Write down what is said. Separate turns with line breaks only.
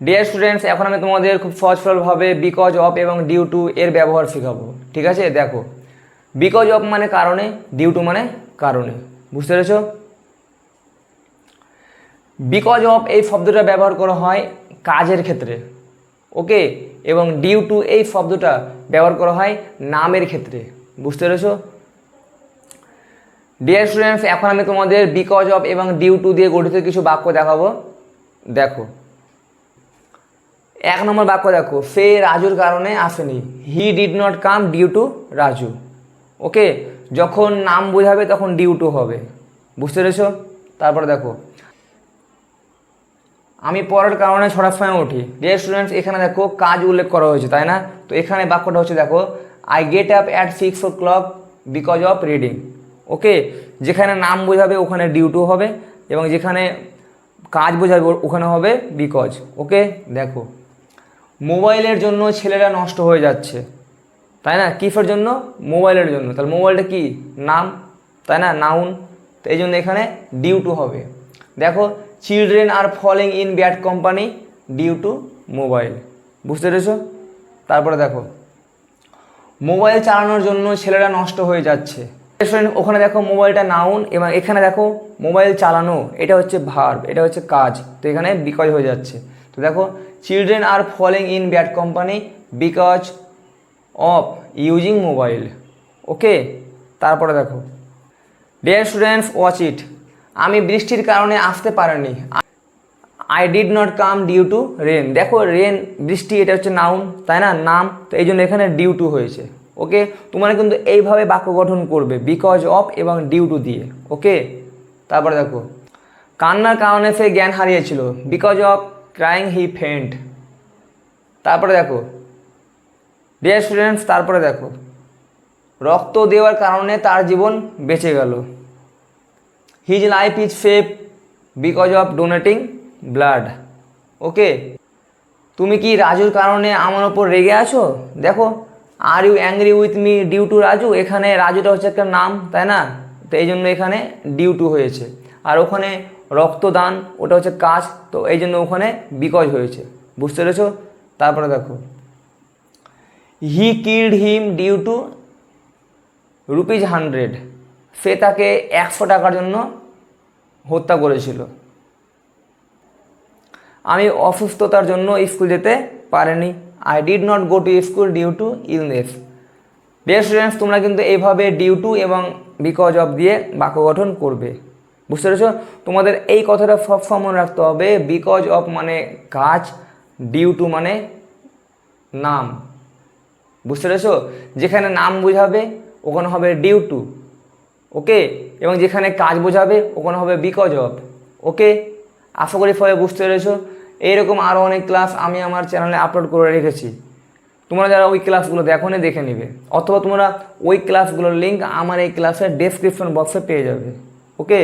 Dear students এখন আমি তোমাদের খুব সহজ সরলভাবে বিকজ অফ এবং ডিউ টু এর ব্যবহার শেখাবো। ঠিক আছে? দেখো বিকজ অফ মানে কারণে ডিউ টু মানে কারণে। বুঝতে পেরেছ? বিকজ অফ এই শব্দটা ব্যবহার করা হয় কাজের ক্ষেত্রে। ওকে এবং ডিউ টু এই শব্দটা ব্যবহার করা হয় নামের ক্ষেত্রে। বুঝতে পেরেছ? ডিয়ার স্টুডেন্টস এখন আমি তোমাদের বিকজ অফ এবং ডিউ টু দিয়ে গঠিত কিছু বাক্য দেখাবো। দেখো এক নম্বর বাক্য দেখো সে রাজুর কারণে আসেনি। He did not come due to Raju. Okay যখন নাম বোঝাবে তখন ডিউ টু হবে। বুঝতে পেরেছ? তারপরে দেখো, আমি পরের কারণে ছটার সময় উঠি। ডিয়ার স্টুডেন্টস এখানে দেখো কাজ উল্লেখ করা হয়েছে, তাই না? তো এখানে বাক্যটা হচ্ছে দেখো I get up at six o'clock because of reading okay যেখানে নাম বোঝাবে ওখানে ডিউ টু হবে এবং যেখানে কাজ বোঝাবে ওখানে হবে বিকজ ওকে দেখো মোবাইলের জন্য ছেলেরা নষ্ট হয়ে যাচ্ছে। তাই না? কিফের জন্য? মোবাইলের জন্য। তাহলে মোবাইলটা কি? নাম? তাই না? নাউন? তো এই জন্য এখানে ডিউ টু হবে। দেখো children are falling in bad company due to mobile বুঝতে পেরেছ? তারপরে দেখো, মোবাইল চালানোর জন্য ছেলেরা নষ্ট হয়ে যাচ্ছে। ওখানে দেখো মোবাইলটা নাউন এবং এখানে দেখো মোবাইল চালানো। এটা হচ্ছে ভার্ব এটা হচ্ছে কাজ। তো এখানে বিকয় হয়ে যাচ্ছে। তো দেখো children are falling in bad company because of using mobile okay তারপরে দেখো ডিয়ার স্টুডেন্টস ওয়াচ ইট আমি বৃষ্টির কারণে আসতে পারিনি। I did not come due to rain দেখো রেন বৃষ্টি, এটা হচ্ছে নাউন তাই না? নাম, তো এই জন্য এখানে ডিউ টু হয়েছে। ওকে তোমরা কিন্তু এইভাবে বাক্য গঠন করবে বিকজ অফ এবং ডিউ টু দিয়ে। ওকে তারপরে দেখো, কান্নার কারণে সে জ্ঞান হারিয়েছিল। Because of crying he faint তারপরে দেখো ডিয়ার স্টুডেন্টস তারপরে দেখো, রক্ত দেওয়ার কারণে তার জীবন বেঁচে গেল। His life is safe because of donating blood okay তুমি কি রাজুর কারণে আমার ওপর রেগে আছো? দেখো are you angry with me due to Raju? এখানে রাজুটা হচ্ছে একটা নাম, তাই না? তো এই জন্য এখানে ডিউ টু হয়েছে। আর ওখানে রক্তদান, ওটা হচ্ছে কাজ, তো এই জন্য ওখানে বিকজ হয়েছে। বুঝতে পেরেছ? তারপরে দেখো। He killed him due to rupees hundred. সে তাকে একশো টাকার জন্য হত্যা করেছিল। আমি অসুস্থতার জন্য স্কুল যেতে পারিনি। I did not go to school due to illness dear students তোমরা কিন্তু এইভাবে ডিউ টু এবং বিকজ অফ দিয়ে বাক্য গঠন করবে। বুঝতে পেরেছ? তোমাদের এই কথাটা সবসময় মনে রাখতে হবে বিকজ অফ মানে কাজ ডিউ টু মানে নাম। বুঝতে পেরেছ? যেখানে নাম বোঝাবে, ওখানে হবে ডিউ টু ওকে এবং যেখানে কাজ বোঝাবে, ওখানে হবে বিকজ অফ ওকে আশা করি ফলে বুঝতে পেরেছ? এইরকম আরও অনেক ক্লাস আমি আমার চ্যানেলে আপলোড করে রেখেছি। তোমরা যারা ওই ক্লাসগুলো দেখো নি, দেখে নিবে। অথবা তোমরা ওই ক্লাসগুলোর লিঙ্ক আমার এই ক্লাসের ডেসক্রিপশন বক্সে পেয়ে যাবে। ওকে